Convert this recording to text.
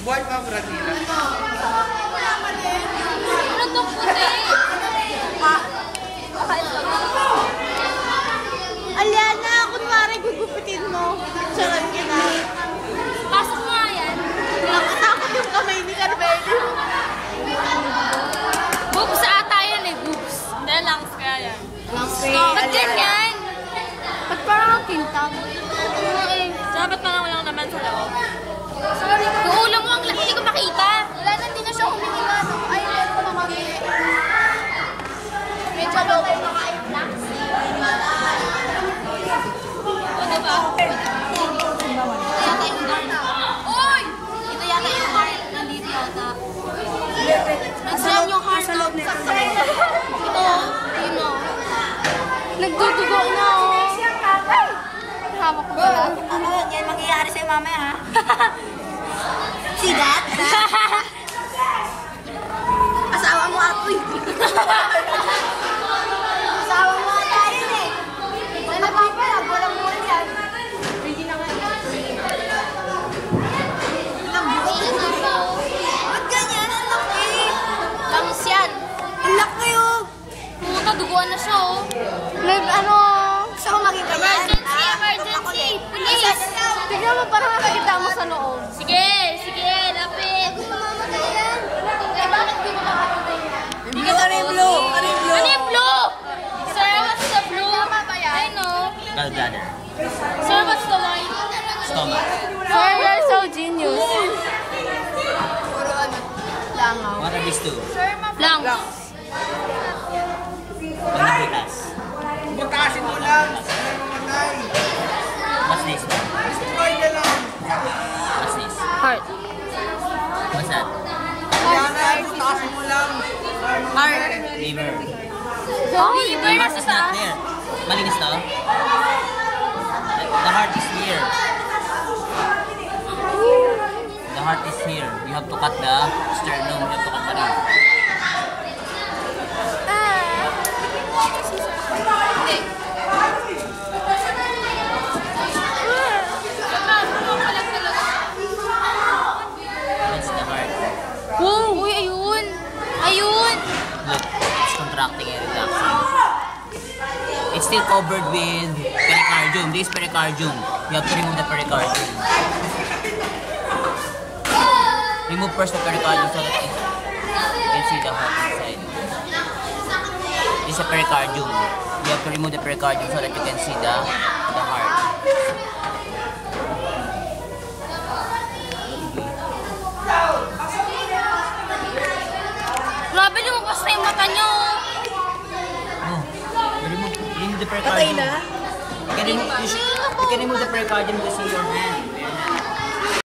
Buhay pa, Bradila. Ano to puti? Aliana, kunwari gugupitin mo. Charot ka na. Pasok nga yan. Nakatakot yung kamay ni Carmelo. Boobs ata yan eh, boobs. Hindi, lungs kaya yan. Ba't ganyan? Ba't parang ang kintang? Oo eh. Dapat parang walang naman sa loob. Yung ulo mo, ang laki, hindi ko makita. Wala na, hindi na siya humingi na. ano. Ay, meron ko naman. Medyo low ko mga eyeblocks. Ano ba? Ito yata yung heart. Oy! Ito yata yung heart. Nandito yata. Nagsiyan yung heart. Sa loob nito. Ito, yun o. Nagdudugo na, oh. Hawak ko pala. Ano, yan mangyayari sa'yo mamaya, ha? See that? Asawa mo ako, eh. Asawa mo ata yun, eh. Ano ba pala? Walang mo yan. Ba't ganyan? Ang laki. Lungs yan. Ang laki, oh. Puta, duguan na siya oh. May ano, Gusto ko maging ganyan. Emergency, emergency. Please. Tignan mo parang nakikita mo sa loob. Sige, sige, lapit. Eh, bakit di mo makamatay yan? Hindi ko ano yung blue? Ano yung blue? Ano yung blue? Sir, what's the blue? I know. Gallbladder. Sir, what's the white? Stomach. Sir, you're so genius. Puro ano, langaw. What are these two? Lungs. Pagkakitas. Butasin mo lang. Ano mamatay? What's this? Buhay na lang. What's this? Heart. That? Yana, butasin mo lang. Heart. Liver. Liver Heart is not there. Malinis to? The heart is here. The heart is here. You have to cut the sternum. You have to cut the rib. Contracting and relaxing. It's still covered with pericardium. This is pericardium. You have to remove the pericardium. Remove first the pericardium so that you can see the heart inside. This is a pericardium. You have to remove the pericardium so that you can see the the heart. Grabe, lumabas na yung mata niyo. Oh, you remove, the Patay na? You can remove, you, should, you can remove the pericardium to see your hand. Your hand.